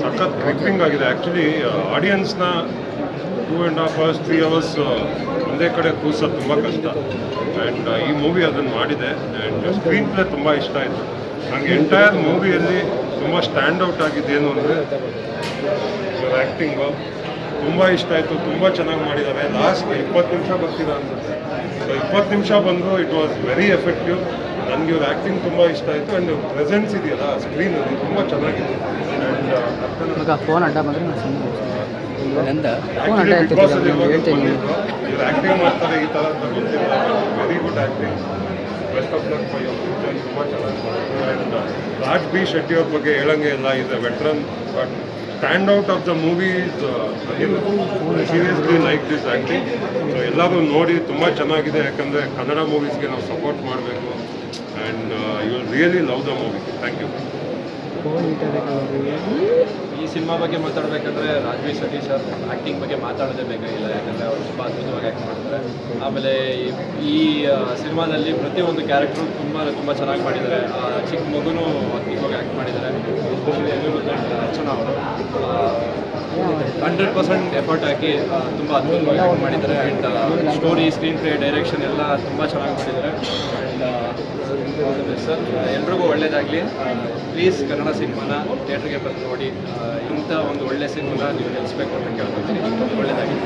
ಸಖತ್ ಗ್ರಿಪ್ಪಿಂಗ್ ಆಗಿದೆ. Actually ಆಡಿಯನ್ಸ್ನ two and half hours three hours ಒಂದೇ ಕಡೆ ಕೂರ್ಸೋದು ತುಂಬ ಕಷ್ಟ. ಆ್ಯಂಡ್ ಈ ಮೂವಿ ಅದನ್ನು ಮಾಡಿದೆ. ಆ್ಯಂಡ್ ಸ್ಕ್ರೀನ್ ಪ್ಲೇ ತುಂಬ ಇಷ್ಟ ಆಯಿತು. ನನಗೆ ಎಂಟೈರ್ ಮೂವಿಯಲ್ಲಿ ತುಂಬ ಸ್ಟ್ಯಾಂಡ್ ಔಟ್ ಆಗಿದ್ದೇನು ಅಂದರೆ ಆ್ಯಕ್ಟಿಂಗು ತುಂಬ ಇಷ್ಟ ಆಯಿತು. ತುಂಬ ಚೆನ್ನಾಗಿ ಮಾಡಿದ್ದಾರೆ. ಲಾಸ್ಟ್ ಇಪ್ಪತ್ತು ನಿಮಿಷ ಬರ್ತೀರ ಅಂತ. ಸೊ ಇಪ್ಪತ್ತು ನಿಮಿಷ ಬಂದು ಇಟ್ ವಾಸ್ ವೆರಿ ಎಫೆಕ್ಟಿವ್ ನನಗೆ ಇವ್ರ ಆ್ಯಕ್ಟಿಂಗ್ ತುಂಬ ಇಷ್ಟ ಆಯಿತು. ಆ್ಯಂಡ್ ಪ್ರೆಸೆನ್ಸ್ ಇದೆಯಲ್ಲ ಸ್ಕ್ರೀನಲ್ಲಿ ತುಂಬ ಚೆನ್ನಾಗಿದೆ. ಆ್ಯಂಡ್ ಫೋನ್ ಅಡ್ಡ ಬಂದರೆ ಬಿಗ್ ಬಾಸ್ ಅಲ್ಲಿ ಹೇಳ್ತೀನಿ. ಬಂದಿದ್ರು. ಇವ್ರು ಆ್ಯಕ್ಟಿಂಗ್ ಮಾಡ್ತಾರೆ ಈ ಥರ ಅಂತ ಗೊತ್ತಿಲ್ಲ. Very good acting best of luck for your future ತುಂಬ ಚೆನ್ನಾಗಿ ಮಾಡಿದ್ರು ಆ್ಯಂಡ್ ರಾಜ್ ಬಿ ಶೆಟ್ಟಿ ಅವ್ರ ಬಗ್ಗೆ ಹೇಳಂಗೆ ಇಲ್ಲ. Is a veteran but stand out of the movies seriously like this acting so ಎಲ್ಲರೂ ನೋಡಿ ತುಂಬ ಚೆನ್ನಾಗಿದೆ, ಯಾಕಂದರೆ ಕನ್ನಡ ಮೂವೀಸ್ಗೆ ನಾವು ಸಪೋರ್ಟ್ ಮಾಡಬೇಕು. And you will really love the movie thank you ಈ ಸಿನಿಮಾ ಬಗ್ಗೆ ಮಾತಾಡಬೇಕಂದ್ರೆ ರಾಜ್ವಿ ಸತೀಶ್ ಸರ್ ಆ್ಯಕ್ಟಿಂಗ್ ಬಗ್ಗೆ ಮಾತಾಡೋದೇ ಬೇಕಾಗಿಲ್ಲ ಯಾಕಂದರೆ ಅವರು ತುಂಬ ಅದ್ಭುತವಾಗಿ ಆ್ಯಕ್ಟ್ ಮಾಡ್ತಾರೆ. ಆಮೇಲೆ ಈ- ಸಿನಿಮಾದಲ್ಲಿ ಪ್ರತಿಯೊಂದು ಕ್ಯಾರೆಕ್ಟ್ರು ತುಂಬ ತುಂಬ ಚೆನ್ನಾಗಿ ಮಾಡಿದ್ದಾರೆ. ಚಿಕ್ಕ ಮಗುನೂ ಹಂಡ್ರೆಡ್ ಪರ್ಸೆಂಟ್ ಎಫರ್ಟ್ ಹಾಕಿ ತುಂಬ ಅದ್ಭುತವಾಗಿ ಮಾಡಿದ್ದಾರೆ. And story screenplay direction ಎಲ್ಲ ತುಂಬ ಚೆನ್ನಾಗಿ ಮಾಡಿದ್ದಾರೆ ಆ್ಯಂಡ್ ಸರ್ ಎಲ್ರಿಗೂ ಒಳ್ಳೇದಾಗಲಿ. ಪ್ಲೀಸ್ ಕನ್ನಡ ಸಿನಿಮಾನ ಥಿಯೇಟ್ರಿಗೆ ಬಂದು ನೋಡಿ. ಇಂಥ ಒಂದು ಒಳ್ಳೆ ಸಿನಿಮಾನ ನೀವು ನಿಲ್ಲಿಸ್ಬೇಕು ಅಂತ ಕೇಳ್ಕೊತೀನಿ. ಒಳ್ಳೆಯದಾಗಲಿ